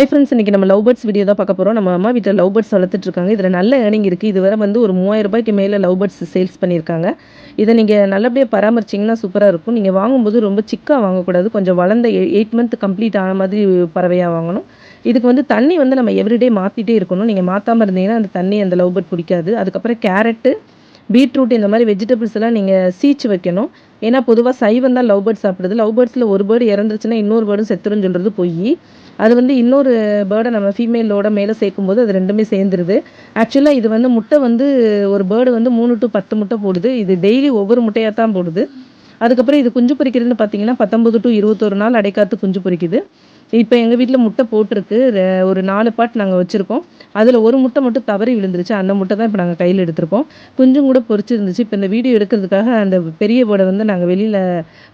Hi friends இன்றைக்கி நம்ம love birds video தான் பார்க்க போகிறோம் நம்ம அம்மா வீட்டில் லவ் பேர்ட்ஸ் வளர்த்துட்டு இருக்காங்க இதில் நல்ல ஏர்னிங் இருக்குது இதுவரை வந்து ஒரு மூவாயிரம் ரூபாய்க்கு மேலே லவ் பேர்ட்ஸ் சேல்ஸ் பண்ணியிருக்காங்க. இதை நீங்கள் நல்லபடியாக பராமரிச்சிங்கன்னா சூப்பராக இருக்கும். நீங்கள் வாங்கும்போது ரொம்ப சிக்காக வாங்கக்கூடாது. கொஞ்சம் வளர்ந்த எயிட் மந்த் கம்ப்ளீட் ஆன மாதிரி பறவையாக வாங்கணும். இதுக்கு வந்து தண்ணி வந்து நம்ம எவ்ரிடே மாற்றிட்டே இருக்கணும். நீங்கள் மாற்றாமல் இருந்தீங்கன்னா அந்த தண்ணி அந்த லவ் பேர்ட் பிடிக்காது. அதுக்கப்புறம் கேரட்டு பீட்ரூட் இந்த மாதிரி வெஜிடபிள்ஸ் எல்லாம் நீங்கள் சீச்சு வைக்கணும். ஏன்னா பொதுவாக சைவம் தான் லவ் பேர்ட் சாப்பிடுது லவ் பேர்ட்ஸில் ஒரு பேர்டு இறந்துருச்சுன்னா இன்னொரு பேர்டும் செத்துருன்னு சொல்கிறது பொய். அது வந்து இன்னொரு பேர்டை நம்ம ஃபீமேலோட மேலே சேர்க்கும்போது அது ரெண்டுமே சேர்ந்துருது. ஆக்சுவலாக இது வந்து முட்டை வந்து ஒரு பேர்டு வந்து மூணு டு பத்து முட்டை போடுது. இது டெய்லி ஒவ்வொரு முட்டையாக தான் போடுது. அதுக்கப்புறம் இது குஞ்சு பொரிக்கிறதுன்னு பார்த்தீங்கன்னா பத்தொம்பது டு இருபத்தொரு நாள் அடைக்காத்து குஞ்சு பொரிக்குது இப்போ எங்கள் வீட்டில் முட்டை போட்டிருக்கு. ஒரு நாலு பாட் நாங்கள் வச்சுருக்கோம். அதில் ஒரு முட்டை மட்டும் தவறி விழுந்துருச்சு. அந்த முட்டை தான் இப்போ நாங்கள் கையில் எடுத்திருப்போம். குஞ்சும் கூட பொறிச்சிருந்துச்சு இப்போ இந்த வீடியோ எடுக்கிறதுக்காக அந்த பெரிய போர்டை வந்து நாங்கள் வெளியில்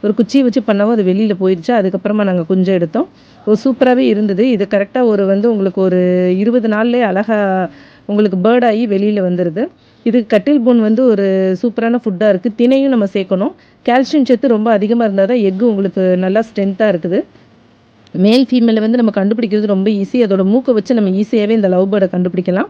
ஒரு குச்சியை வச்சு பண்ணவும் அது வெளியில் போயிடுச்சு அதுக்கப்புறமா நாங்கள் குஞ்சை எடுத்தோம். ஒரு சூப்பராகவே இருந்தது. இது கரெக்டாக ஒரு வந்து உங்களுக்கு ஒரு இருபது நாள்லேயே அழகாக உங்களுக்கு பேர்ட் ஆகி வெளியில் வந்துடுது இது கட்டில் போன் வந்து ஒரு சூப்பரான ஃபுட்டாக இருக்குது தினையும் நம்ம சேர்க்கணும். கால்சியம் சத்து ரொம்ப அதிகமாக இருந்தால் தான் எக்கு உங்களுக்கு நல்லா ஸ்ட்ரென்த்தாக இருக்குது. மேல் ஃபீமேலை வந்து நம்ம கண்டுபிடிக்கிறது ரொம்ப ஈஸி அதோட மூக்கை வச்சு நம்ம ஈஸியாகவே இந்த லவ் பேர்டை கண்டுபிடிக்கலாம்.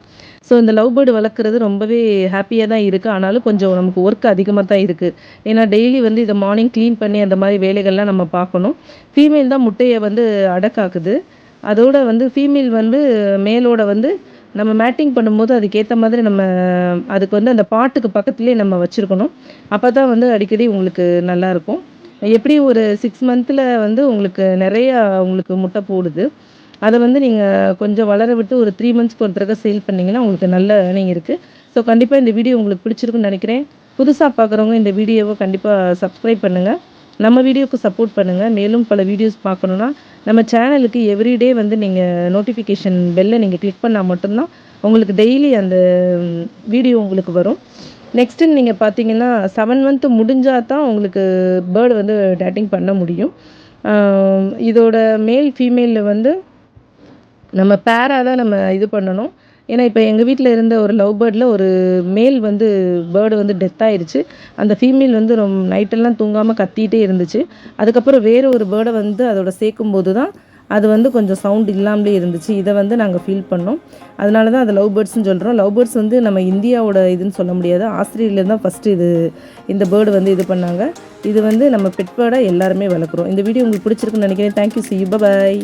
ஸோ இந்த லவ் பேர்டு வளர்க்குறது ரொம்பவே ஹாப்பியாக தான் இருக்குது ஆனாலும் கொஞ்சம் நமக்கு ஒர்க் அதிகமாக தான் இருக்குது ஏன்னா டெய்லி வந்து இதை மார்னிங் க்ளீன் பண்ணி அந்த மாதிரி வேலைகள்லாம் நம்ம பார்க்கணும். ஃபீமேல் தான் முட்டையை வந்து அடக்காக்குது. அதோட வந்து ஃபீமேல் வந்து மேலோட வந்து நம்ம மேட்டிங் பண்ணும்போது அதுக்கேற்ற மாதிரி நம்ம அதுக்கு வந்து அந்த பாட்டுக்கு பக்கத்துலேயே நம்ம வச்சுருக்கணும். அப்போ தான் வந்து அடிக்கடி உங்களுக்கு நல்லாயிருக்கும் எப்படி ஒரு சிக்ஸ் மந்த்தில் வந்து உங்களுக்கு நிறையா உங்களுக்கு முட்டை போடுது? அதை வந்து நீங்கள் கொஞ்சம் வளர விட்டு ஒரு த்ரீ மந்த்ஸ்க்கு ஒரு தடவை சேல் பண்ணிங்கன்னா உங்களுக்கு நல்ல ஏர்னிங் இருக்குது ஸோ கண்டிப்பாக இந்த வீடியோ உங்களுக்கு பிடிச்சிருக்குன்னு நினைக்கிறேன். புதுசாக பார்க்குறவங்க இந்த வீடியோவை கண்டிப்பாக சப்ஸ்கிரைப் பண்ணுங்கள் நம்ம வீடியோவுக்கு சப்போர்ட் பண்ணுங்கள் மேலும் பல வீடியோஸ் பார்க்கணுன்னா நம்ம சேனலுக்கு எவ்ரிடே வந்து நீங்கள் நோட்டிஃபிகேஷன் பெல்லை நீங்கள் கிளிக் பண்ணால் மட்டும்தான் உங்களுக்கு டெய்லி அந்த வீடியோ உங்களுக்கு வரும். நெக்ஸ்ட்டு நீங்கள் பார்த்தீங்கன்னா செவன் மந்த்து முடிஞ்சால் தான் உங்களுக்கு பேர்டு வந்து டேட்டிங் பண்ண முடியும். இதோட மேல் ஃபீமேலில் வந்து நம்ம பேராக தான் நம்ம இது பண்ணணும். ஏன்னா இப்போ எங்கள் வீட்டில் இருந்த ஒரு லவ் பேர்டில் ஒரு மேல் வந்து பேர்டு வந்து டெத் ஆயிடுச்சு அந்த ஃபீமேல் வந்து ரொம்ப நைட்டெல்லாம் தூங்காமல் கத்திகிட்டே இருந்துச்சு. அதுக்கப்புறம் வேறு ஒரு பேர்டை வந்து அதோட சேர்க்கும்போது தான் அது வந்து கொஞ்சம் சவுண்ட் இல்லாமலே இருந்துச்சு. இதை வந்து நாங்கள் ஃபீல் பண்ணோம். அதனால தான் அது லவ் பேர்ட்ஸ்னு சொல்கிறோம் லவ் பேர்ட்ஸ் வந்து நம்ம இந்தியாவோட இதுன்னு சொல்ல முடியாது. ஆஸ்திரேலியா தான் ஃபஸ்ட்டு இது இந்த பேர்டு வந்து இது பண்ணாங்க. இது வந்து நம்ம பெட் பேர்டாக எல்லாருமே வளர்க்குறோம். இந்த வீடியோ உங்களுக்கு பிடிச்சிருக்குன்னு நினைக்கிறேன். Thank you C bye bye